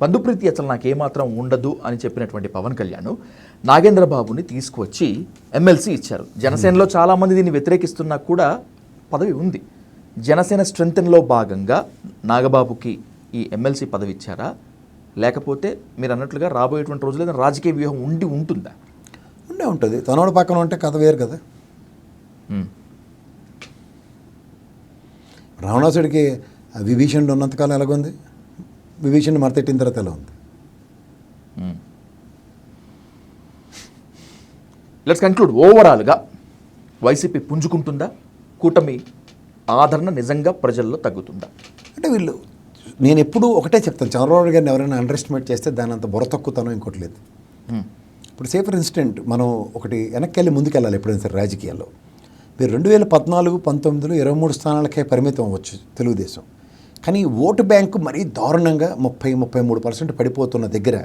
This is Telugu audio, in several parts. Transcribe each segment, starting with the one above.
బంధుప్రీతి అసలు నాకేమాత్రం ఉండదు అని చెప్పినటువంటి పవన్ కళ్యాణ్ నాగేంద్ర బాబుని తీసుకువచ్చి ఎమ్మెల్సీ ఇచ్చారు. జనసేనలో చాలామంది దీన్ని వ్యతిరేకిస్తున్నా కూడా పదవి ఉంది. జనసేన స్ట్రెంగ్త్లో భాగంగా నాగబాబుకి ఈ ఎమ్మెల్సీ పదవి ఇచ్చారా? లేకపోతే మీరు అన్నట్లుగా రాబోయేటువంటి రోజులు రాజకీయ వ్యూహం ఉండి ఉంటుందా? ఉండే ఉంటుంది. తనోడు పక్కన ఉంటే కథ వేరు కదా. ఉమ్, రావణాసుడికి విభీషణుడు ఉన్నంతకాలం ఎలాగుంది? విభీషణుడు మరతెట్టిన తర్వాత ఎలా ఉంది. లెట్స్ కంక్లూడ్ ఓవరాల్గా వైసీపీ పుంజుకుంటుందా? కూటమి ఆదరణ నిజంగా ప్రజల్లో తగ్గుతుందా? అంటే వీళ్ళు నేను ఎప్పుడూ ఒకటే చెప్తాను. చంద్రబాబు గారిని ఎవరైనా అండర్ ఎస్టిమేట్ చేస్తే దాని అంత బుర్ర తక్కువతనం ఇంకోటి లేదు. ఉమ్, ఇప్పుడు సే ఫర్ ఇన్స్టెంట్ మనం ఒకటి వెనక్కి వెళ్ళి ముందుకు వెళ్ళాలి ఎప్పుడైనా సరే రాజకీయాల్లో. మీరు రెండు వేల పద్నాలుగు పంతొమ్మిదిలో ఇరవై మూడు స్థానాలకే పరిమితం అవ్వచ్చు తెలుగుదేశం. కానీ ఓటు బ్యాంకు మరీ దారుణంగా ముప్పై ముప్పై మూడు పర్సెంట్ పడిపోతున్న దగ్గర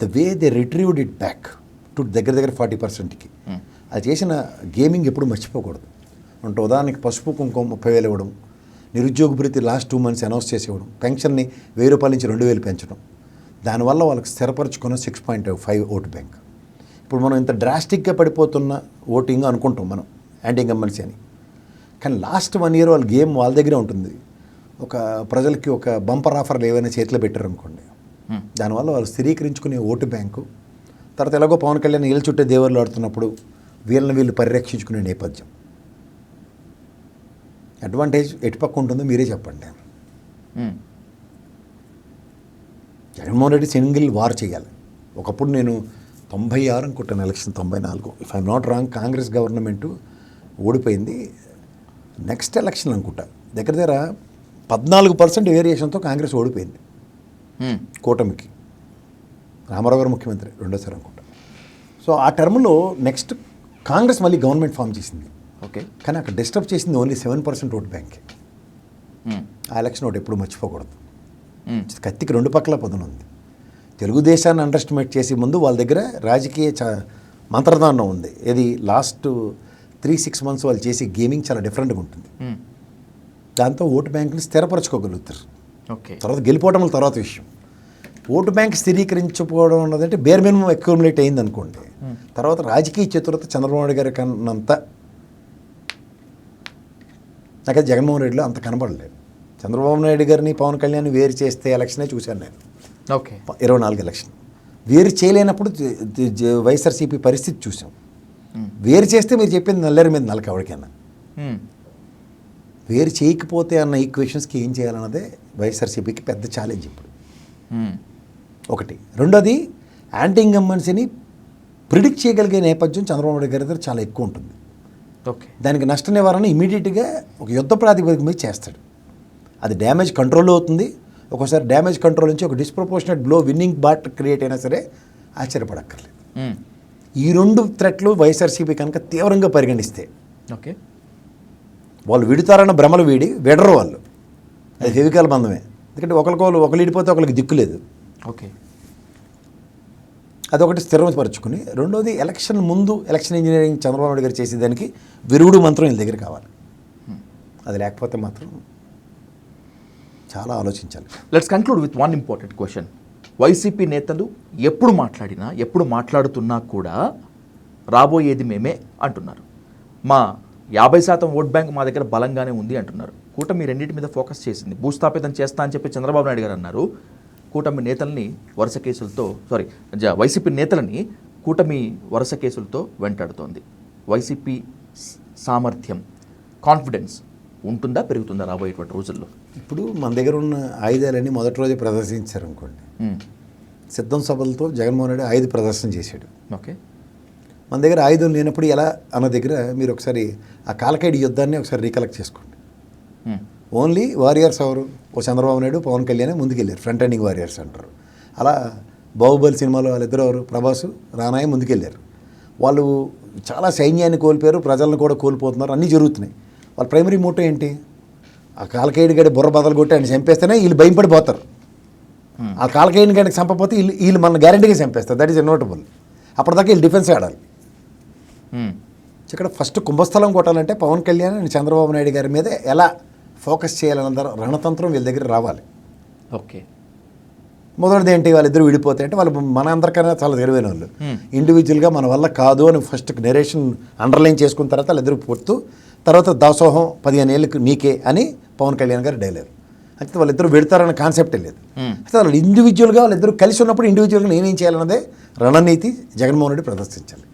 the way they retrieved it back to దగ్గర దగ్గర ఫార్టీ పర్సెంట్కి. అది చేసిన గేమింగ్ ఎప్పుడు మర్చిపోకూడదు. అంటే ఉదాహరణకి పసుపు కుంకుమ ముప్పై వేలు ఇవ్వడం నిరుద్యోగ భృతి లాస్ట్ టూ మంత్స్ అనౌన్స్ చేసి ఇవ్వడం పెన్షన్ని వెయ్యి రూపాయల నుంచి రెండు వేలు పెంచడం. దానివల్ల వాళ్ళకి స్థిరపరచుకున్న six point five vote bank. ఇప్పుడు మనం ఇంత డ్రాస్టిక్గా పడిపోతున్న ఓటింగ్ అనుకుంటాం మనం యాంటీ ఇన్కంబెన్సీ అని. కానీ లాస్ట్ వన్ ఇయర్ వాళ్ళ గేమ్ వాళ్ళ దగ్గరే ఉంటుంది. ఒక ప్రజలకి ఒక బంపర్ ఆఫర్లు ఏవైనా చేతిలో పెట్టారు అనుకోండి Hmm. దానివల్ల వాళ్ళు స్థిరీకరించుకునే ఓటు బ్యాంకు తర్వాత ఎలాగో పవన్ కళ్యాణ్ ఇళ్ళ చుట్టే దేవర్లు ఆడుతున్నప్పుడు వీళ్ళని వీళ్ళు పరిరక్షించుకునే నేపథ్యం. అడ్వాంటేజ్ ఎటుపక్క ఉంటుందో మీరే చెప్పండి. జగన్మోహన్ రెడ్డి సింగిల్ వార్ చేయాలి. ఒకప్పుడు నేను తొంభై ఆరు అనుకుంటాను ఎలక్షన్ తొంభై నాలుగు. If I'm not wrong Congress government ఓడిపోయింది. నెక్స్ట్ ఎలక్షన్ అనుకుంటా. దగ్గర దగ్గర పద్నాలుగు పర్సెంట్ వేరియేషన్తో కాంగ్రెస్ ఓడిపోయింది. కూటమికి. రామారావు గారు ముఖ్యమంత్రి రెండోసారి అనుకుంటా. సో ఆ టర్మ్లో నెక్స్ట్ కాంగ్రెస్ మళ్ళీ గవర్నమెంట్ ఫామ్ చేసింది. ఓకే. కానీ అక్కడ డిస్టర్బ్ చేసింది only seven percent vote bank. ఆ ఎలక్షన్ ఒకటి ఎప్పుడు మర్చిపోకూడదు. కత్తికి రెండు పక్కల పదునుంది తెలుగుదేశాన్ని అండర్ ఎస్టిమేట్ చేసే ముందు వాళ్ళ దగ్గర రాజకీయ చ మంత్రదానం ఉంది. ఇది లాస్ట్ త్రీ సిక్స్ మంత్స్ వాళ్ళు చేసే గేమింగ్ చాలా డిఫరెంట్గా ఉంటుంది. దాంతో ఓటు బ్యాంకుని స్థిరపరచుకోగలుగుతారు. ఓకే. తర్వాత గెలిపోవడం తర్వాత విషయం. ఓటు బ్యాంక్ స్థిరీకరించకపోవడం అన్నదంటే బేర్ మినిమం అక్యూములేట్ అయింది అనుకోండి తర్వాత రాజకీయ చతురత చంద్రబాబు నాయుడు గారి కన్నంత నాకైతే జగన్మోహన్ రెడ్డిలో అంత కనబడలేదు. చంద్రబాబు నాయుడు గారిని పవన్ కళ్యాణ్ వేరు చేస్తే ఎలక్షనే చూశాను నేను. ఓకే. ఇరవై నాలుగు ఎలక్షన్. వేరు చేయలేనప్పుడు వైఎస్ఆర్సీపీ పరిస్థితి చూసాం వేరు చేస్తే మీరు చెప్పింది నల్లేరు మీద నలక ఎవరికైనా. వేరు చేయకపోతే అన్న ఈక్వేషన్స్కి ఏం చేయాలన్నదే వైఎస్ఆర్సీపీకి పెద్ద ఛాలెంజ్ ఇప్పుడు. ఉమ్, ఒకటి. రెండోది యాంటీ ఇన్కంబెన్సీని ప్రిడిక్ట్ చేయగలిగే నేపథ్యం చంద్రబాబు నాయుడు గారి దగ్గర చాలా ఎక్కువ ఉంటుంది. ఓకే దానికి నష్ట నివారణ ఇమీడియట్గా ఒక యుద్ధ ప్రాతిపదిక మీద చేస్తాడు. అది డ్యామేజ్ కంట్రోల్ అవుతుంది. ఒక్కోసారి డ్యామేజ్ కంట్రోల్ నుంచి ఒక disproportionate blow winning bat create అయినా సరే ఆశ్చర్యపడక్కర్లేదు. ఉమ్, ఈ రెండు థ్రెట్లు వైఎస్ఆర్సీపీ కనుక తీవ్రంగా పరిగణిస్తే ఓకే వాళ్ళు విడుతారన్న భ్రమలు వీడి విడరు వాళ్ళు. అది ఫెవికాల్ బంధమే. ఎందుకంటే ఒకరికొకరు ఒకరు విడిపోతే ఒకరికి దిక్కు లేదు. ఓకే. అదొకటి స్థిరపరచుకుని రెండోది ఎలక్షన్ ముందు ఎలక్షన్ ఇంజనీరింగ్ చంద్రబాబు నాయుడు గారు చేసేదానికి విరుగుడు మంత్రం వీళ్ళ దగ్గర కావాలి. అది లేకపోతే మాత్రం చాలా ఆలోచించాలి. Let's conclude with one important question YCP నేతలు ఎప్పుడు మాట్లాడినా ఎప్పుడు మాట్లాడుతున్నా కూడా రాబోయేది మేమే అంటున్నారు. మా యాభై శాతం ఓట్ బ్యాంక్ మా దగ్గర బలంగానే ఉంది అంటున్నారు. కూటమి రెండింటి మీద ఫోకస్ చేసింది. భూస్థాపితం చేస్తా అని చెప్పి చంద్రబాబు నాయుడు గారు అన్నారు. కూటమి నేతల్ని వరుస కేసులతో సారీ వైసీపీ నేతలని కూటమి వరుస కేసులతో వెంటాడుతోంది. వైసీపీ సామర్థ్యం కాన్ఫిడెన్స్ ఉంటుందా పెరుగుతుందా రాబోయేటువంటి రోజుల్లో? ఇప్పుడు మన దగ్గర ఉన్న ఆయుధాలన్నీ మొదటి రోజే ప్రదర్శించారు అనుకోండి. సిద్ధం సభలతో జగన్మోహన్ రెడ్డి ఆయుధ ప్రదర్శన చేశాడు. ఓకే. మన దగ్గర ఆయుధం లేనప్పుడు ఎలా అన్న దగ్గర మీరు ఒకసారి ఆ కాలకేడి యుద్ధాన్ని ఒకసారి రీకలెక్ట్ చేసుకోండి. ఓన్లీ వారియర్స్ ఎవరు? ఓ చంద్రబాబు నాయుడు పవన్ కళ్యాణ్ ముందుకెళ్ళారు. ఫ్రంట్ ఎండింగ్ వారియర్స్ అంటారు. అలా బాహుబలి సినిమాలో వాళ్ళిద్దరు ఎవరు? ప్రభాసు రానాయ ముందుకెళ్ళారు. వాళ్ళు చాలా సైన్యాన్ని కోల్పోయారు ప్రజలను కూడా కోల్పోతున్నారు అన్నీ జరుగుతున్నాయి. వాళ్ళ ప్రైమరీ మోటో ఏంటి? ఆ కాలకేయుడి గడి బుర్ర బదలు కొట్టి ఆయన చంపేస్తేనే వీళ్ళు భయపడిపోతారు. ఆ కాలకేయుని గడికి చంపకపోతే వీళ్ళు వీళ్ళు మన గ్యారంటీగా చంపేస్తారు. దట్ ఈస్ ఇన్నోటబుల్ అప్పటిదాకా వీళ్ళు డిఫెన్స్ ఆడాలి. ఇక్కడ ఫస్ట్ కుంభస్థలం కొట్టాలంటే పవన్ కళ్యాణ్ అండ్ చంద్రబాబు నాయుడు గారి మీద ఎలా ఫోకస్ చేయాలన్న రణతంత్రం వీళ్ళ దగ్గర రావాలి. ఓకే మొదటిది ఏంటి? వాళ్ళిద్దరు విడిపోతే అంటే వాళ్ళు మన అందరికన్నా చాలా తెలివైన వాళ్ళు. ఇండివిజువల్గా మన వల్ల కాదు అని ఫస్ట్ నెరేషన్ అండర్లైన్ చేసుకున్న తర్వాత వాళ్ళిద్దరు పొత్తు తర్వాత దాసోహం పదిహేను ఏళ్ళకి నీకే అని పవన్ కళ్యాణ్ గారి డైలాగ్ అయితే వాళ్ళిద్దరు పెడతారన్న కాన్సెప్టే లేదు. అయితే వాళ్ళు ఇండివిజువల్గా వాళ్ళిద్దరు కలిసి ఉన్నప్పుడు ఇండివిజువల్గా నేనేం చేయాలన్నదే రణనీతి జగన్మోహన్ రెడ్డి ప్రదర్శించాలి.